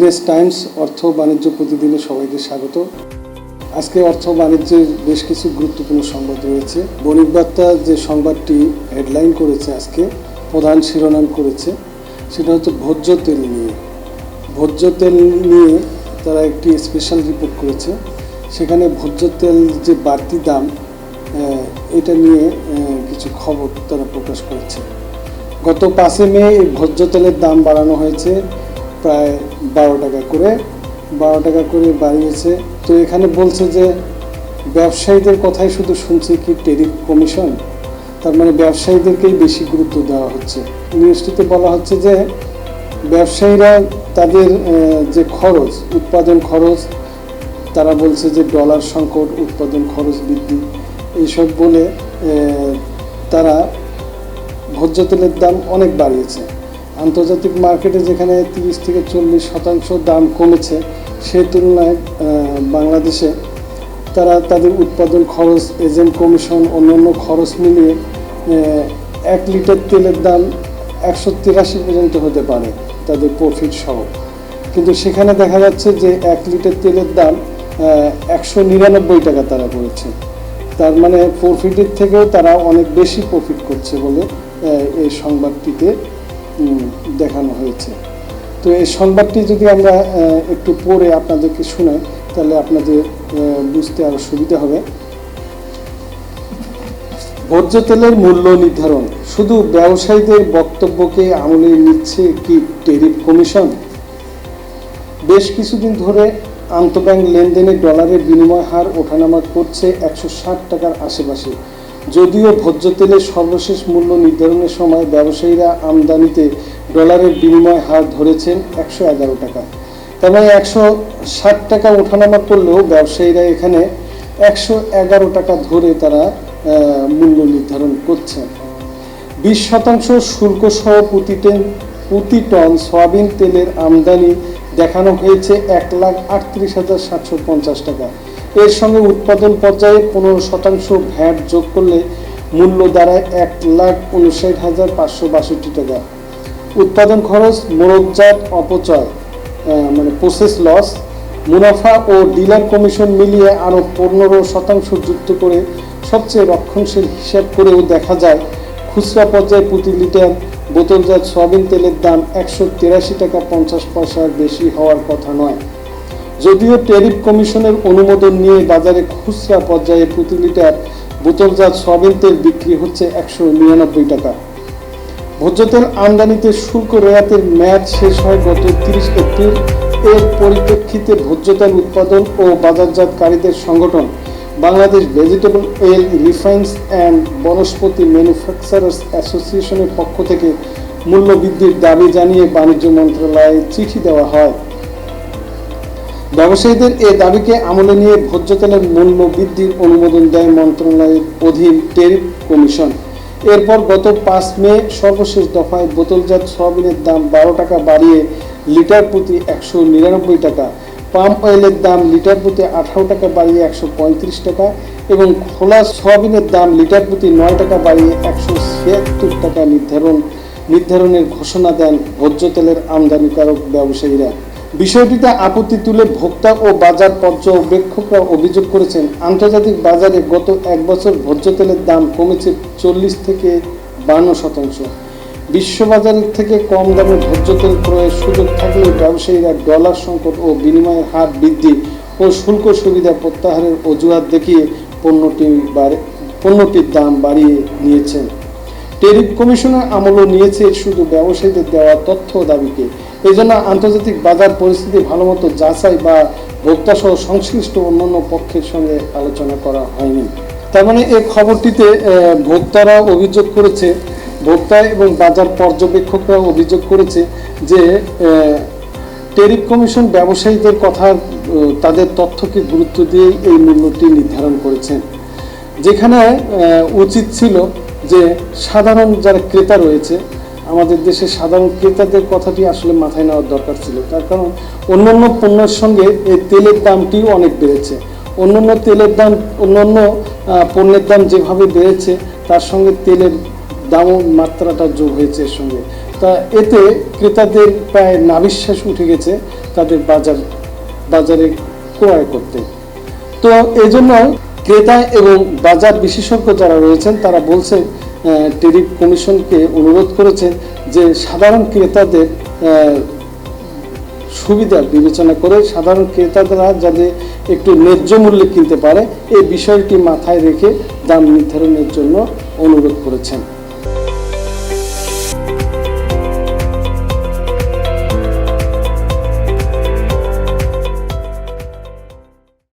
Business Times অর্থ বাণিজ্য প্রতিদিনে সবাইকে স্বাগত। আজকে অর্থ বাণিজ্যের বেশ কিছু গুরুত্বপূর্ণ সংবাদ রয়েছে। বণিক বার্তা যে সংবাদটি হেডলাইন করেছে আজকে, প্রধান শিরোনাম করেছে, সেটা হচ্ছে ভোজ্য তেল নিয়ে। ভোজ্য তেল নিয়ে তারা একটি স্পেশাল রিপোর্ট করেছে। সেখানে ভোজ্য তেল যে বাড়তি দাম এটা নিয়ে কিছু খবর তারা প্রকাশ করেছে। গত পাঁচে মে ভোজ্য তেলের দাম বাড়ানো হয়েছে। প্রায় বারো টাকা করে, বারো টাকা করে বাড়িয়েছে। তো এখানে বলছে যে, ব্যবসায়ীদের কথাই শুধু শুনছি কি টেরিফ কমিশন তার মানে ব্যবসায়ীদেরকেই বেশি গুরুত্ব দেওয়া হচ্ছে। নিউজটিতে বলা হচ্ছে যে, ব্যবসায়ীরা তাদের যে খরচ, উৎপাদন খরচ, তারা বলছে যে ডলার সংকট, উৎপাদন খরচ বৃদ্ধি, এইসব বলে তারা ভোজ্য তেলের দাম অনেক বাড়িয়েছে। আন্তর্জাতিক মার্কেটে যেখানে তিরিশ থেকে চল্লিশ শতাংশ দাম কমেছে, সেই তুলনায় বাংলাদেশে তারা তাদের উৎপাদন খরচ এজেন্ট কমিশন অন্যান্য খরচ মিলিয়ে এক লিটার তেলের দাম একশো তিরাশি পর্যন্ত হতে পারে তাদের প্রফিট সহ। কিন্তু সেখানে দেখা যাচ্ছে যে এক লিটার তেলের দাম একশো নিরানব্বই টাকা তারা করেছে তার মানে প্রফিটের থেকেও তারা অনেক বেশি প্রফিট করছে বলে এই সংবাদটিতে দেখানো হয়েছে। তো এই সংবাদটি যদি আমরা একটু পরে আপনাদেরকে শোনাই তাহলে আপনাদের বুঝতে আরও সুবিধা হবে। ভোজ্য তেলের মূল্য নির্ধারণ। শুধু ব্যবসায়ীদের বক্তব্যকে আমলে নিচ্ছে কি টেরিফ কমিশন? বেশ কিছুদিন ধরে আন্তঃব্যাংক লেনদেনে ডলারের বিনিময় হার ওঠানামা করছে একশো ষাট টাকার আশেপাশে। যদিও ভোজ্য তেলের সর্বশেষ মূল্য নির্ধারণের সময় ব্যবসায়ীরা আমদানিতে ডলারের বিনিময় হার ধরেছেন একশো এগারো টাকা। মানে একশো ষাট টাকা ওঠানামা করলেও ব্যবসায়ীরা এখানে একশো এগারো টাকা ধরে তারা মূল্য নির্ধারণ করছেন। বিশ শতাংশ শুল্ক সহ প্রতি টন প্রতি টন সয়াবিন তেলের আমদানি দেখানো হয়েছে এক লাখ আটত্রিশ হাজার সাতশো পঞ্চাশ টাকা। এর সঙ্গে উৎপাদন পর্যায়ে পনেরো শতাংশ ভ্যাট যোগ করলে মূল্য দাঁড়ায় এক লাখ উনষাট হাজার পাঁচশো বাষট্টি টাকা। উৎপাদন খরচ মোড়কজাত অপচয় মানে প্রসেস লস মুনাফা ও ডিলার কমিশন মিলিয়ে আরও পনেরো শতাংশ যুক্ত করে সবচেয়ে রক্ষণশীল হিসাব করেও দেখা যায়, খুচরা পর্যায়ে প্রতি লিটার বোতলজাত সয়াবিন তেলের দাম একশো তিরাশি টাকা পঞ্চাশ পয়সার বেশি হওয়ার কথা নয়। যদিও ট্যারিফ কমিশনের অনুমোদন নিয়ে বাজারে খুচরা পর্যায়ে প্রতি লিটার বোতলজাত সয়াবিন তেল বিক্রি হচ্ছে একশো নিরানব্বই টাকা। ভোজ্য তেল আমদানিতে শুল্ক রেয়াতের মেয়াদ শেষ হয় গত তিরিশ এপ্রিল। এর পরিপ্রেক্ষিতে ভোজ্য তেল উৎপাদন ও বাজারজাতকারীদের সংগঠন Bangladesh vegetable oil refiners and vanaspati manufacturers অ্যাসোসিয়েশনের পক্ষ থেকে মূল্যবৃদ্ধির দাবি জানিয়ে বাণিজ্য মন্ত্রণালয়ে চিঠি দেওয়া হয়। ব্যবসায়ীদের এ দাবিকে আমলে নিয়ে ভোজ্য তেলের মূল্য বৃদ্ধির অনুমোদন দেয় মন্ত্রণালয়ের অধীন টেরিফ কমিশন। এরপর গত পাঁচ মে সর্বশেষ দফায় বোতলজাত সয়াবিনের দাম বারো টাকা বাড়িয়ে লিটার প্রতি একশো নিরানব্বই টাকা, পাম অয়েলের দাম লিটার প্রতি আঠারো টাকা বাড়িয়ে একশো পঁয়ত্রিশ টাকা এবং খোলা সয়াবিনের দাম লিটার প্রতি নয় টাকা বাড়িয়ে একশো ছিয়াত্তর টাকা নির্ধারণ নির্ধারণের ঘোষণা দেন ভোজ্য তেলের আমদানিকারক ব্যবসায়ীরা। বিষয়টিতে আপত্তি তুলে ভোক্তা ও বাজার পর্যবেক্ষকরা অভিযোগ করেছেন, আন্তর্জাতিক বাজারে গত এক বছর ভোজ্য তেলের দাম কমেছে চল্লিশ থেকে বান্ন শতাংশ। বিশ্ববাজারের থেকে কম দামে ভোজ্য তেল ক্রয়ের সুযোগ থাকলেও ব্যবসায়ীরা ডলার সংকট ও বিনিময়ের হার বৃদ্ধি ও শুল্ক সুবিধা প্রত্যাহারের অজুহাত দেখিয়ে পণ্যটি পণ্যটির দাম বাড়িয়ে নিয়েছেন। টেরিফ কমিশনের আমলও নিয়েছে শুধু ব্যবসায়ীদের দেওয়া তথ্য দাবিকে। এই জন্য আন্তর্জাতিক বাজার পরিস্থিতি ভালোমতো যাচাই বা ভোক্তা সহ সংশ্লিষ্ট অন্যান্য পক্ষের সঙ্গে আলোচনা করা হয়নি। তার মানে এই খবরটিতে ভোক্তারা অভিযোগ করেছে, ভোক্তা এবং বাজার পর্যবেক্ষকরা অভিযোগ করেছে যে টেরিফ কমিশন ব্যবসায়ীদের কথা তাদের তথ্যকে গুরুত্ব দিয়ে এই মূল্যটি নির্ধারণ করেছেন যেখানে উচিত ছিল যে সাধারণ যারা ক্রেতা রয়েছে আমাদের দেশে সাধারণ ক্রেতাদের কথাটি আসলে মাথায় নেওয়ার দরকার ছিল। তার কারণ অন্যান্য পণ্যের সঙ্গে এই তেলের দামটিও অনেক বেড়েছে। অন্যান্য তেলের দাম, অন্যান্য পণ্যের দাম যেভাবে বেড়েছে, তার সঙ্গে তেলের দামও মাত্রাটা যোগ হয়েছে এর সঙ্গে। তা এতে ক্রেতাদের প্রায় নাবিশ্বাস উঠে গেছে তাদের বাজার, বাজারে ক্রয় করতে। তো এজন্য ক্রেতা এবং বাজার বিশেষজ্ঞ যারা রয়েছেন, তারা বলছেন টেরিফ কমিশনকে অনুরোধ করেছেন যে সাধারণ ক্রেতাদের সুবিধা বিবেচনা করে সাধারণ ক্রেতারা যাতে একটু ন্যায্য মূল্যে কিনতে পারে এই বিষয়টি মাথায় রেখে দাম নির্ধারণের জন্য অনুরোধ করেছেন।